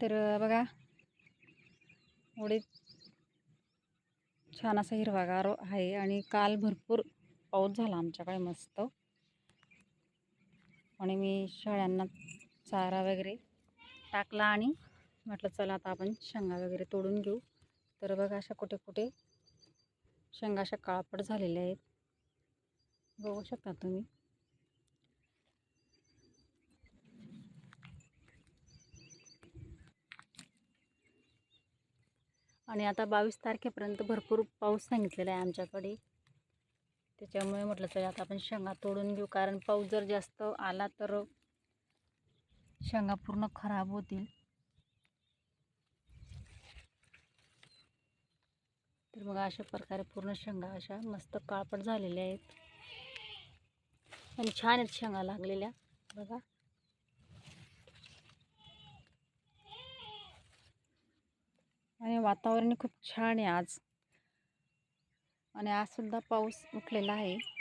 तर बघा. उडीद छान असा हिरवागार आहे आणि काल भरपूर पाऊस झाला आमच्याकडे मस्त. आणि मी शाळ्यांना चारा वगैरे टाकला आणि म्हटलं चला आता आपण शेंगा वगैरे तोडून घेऊ. तर बघा अशा कुठे कुठे शेंगा अशा काळपट झालेल्या आहेत. बघू शकता तुम्ही. आणि आता बावीस तारखेपर्यंत भरपूर पाऊस सांगितलेला आहे आमच्याकडे. त्याच्यामुळे म्हटलं तरी आता आपण शेंगा तोडून घेऊ. कारण पाऊस जर जास्त आला तर शेंगा पूर्ण खराब होतील. तर मग अशा प्रकारे पूर्ण शेंगा अशा मस्त काळपट झालेल्या आहेत. आणि छान आहेत शेंगा लागलेल्या. बघा. आणि वातावरण खूप छान आहे आज. आणि आज सुद्धा पाऊस उठलेला आहे.